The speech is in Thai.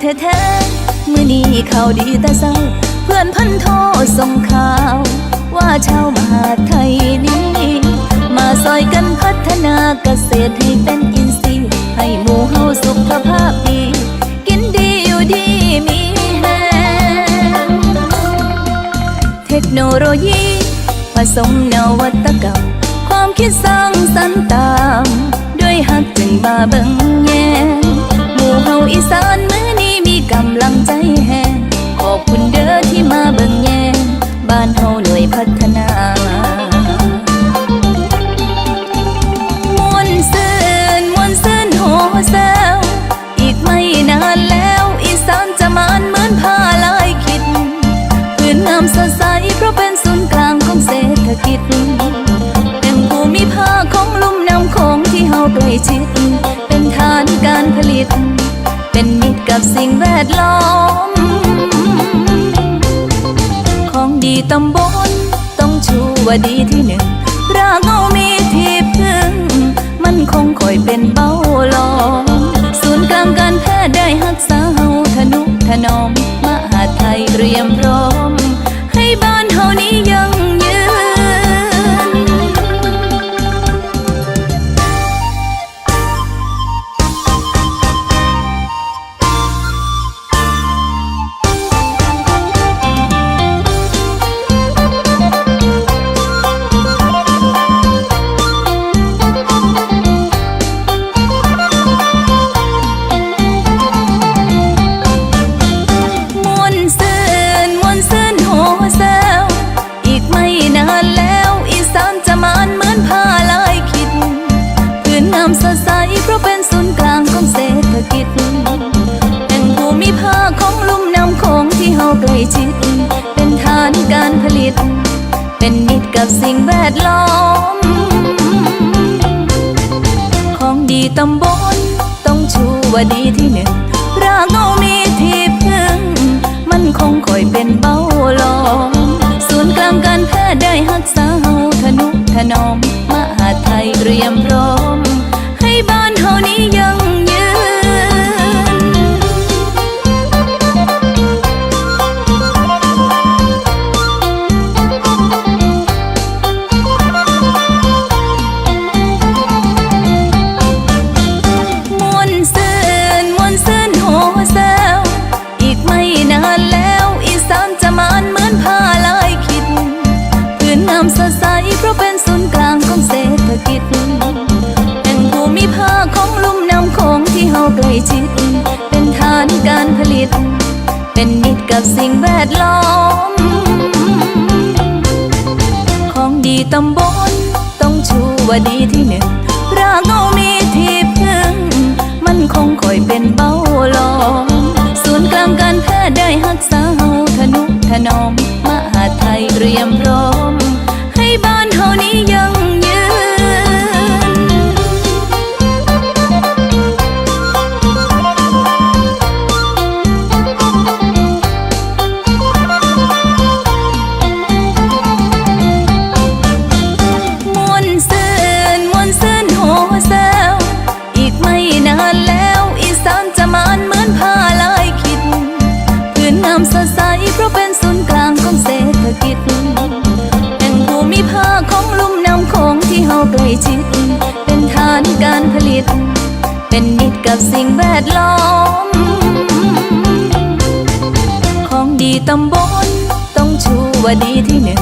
แท้ๆมื้อนี้ข่าวดีแต่เศร้า เพื่อนพันโทรส่งข่าว ว่าชาวมหาไทยนี้ มาซอยกันพัฒนาเกษตรให้เป็นอินทรีย์ให้หมู่เฮาสุขภาพดี กินดีอยู่ดีมีแฮงเทคโนโลยี ผสมนวัตกรรม ความคิดสร้างสรรค์ตาม ด้วยฮักจึงมาเบิ่งแยงหมู่เฮา กับสิ่งแวดล้อม ของดีตำบลต้องชูว่าดีที่หนึ่งรากเงามีที่พึ่ง มันคงคอยเป็นเป้าหลอมศูนย์กลางการแพทย์ได้หักษาเฮาทนุถนอมมหาไทยเตรียมพร้อม ให้บ้านเฮานี้ยัง ใกล้ชิด เป็นฐานการผลิต เป็นมิตรกับสิ่งแวดล้อม ของดีตำบลต้องชูว่าดีที่หนึ่งรากเงามีที่พึ่ง มันคงคอยเป็นเบ้าหลอมศูนย์กลางการแพทย์ได้หักษาเฮาทนุถนอม กับสิ่งแวดล้อม ของดีตำบลต้องชูว่าดีที่หนึ่งรากเงามีที่พึ่ง มันคงคอยเป็นเบ้าหลอมศูนย์กลางการแพทย์ได้หักษาเฮาทนุถนอมมหาไทยเตรียมพร้อ ล้ชิด เป็นฐานการผลิต เป็นมิตรกับสิ่งแวดล้อม ของดีตำบลต้องชูว่าดีที่หนึ่ง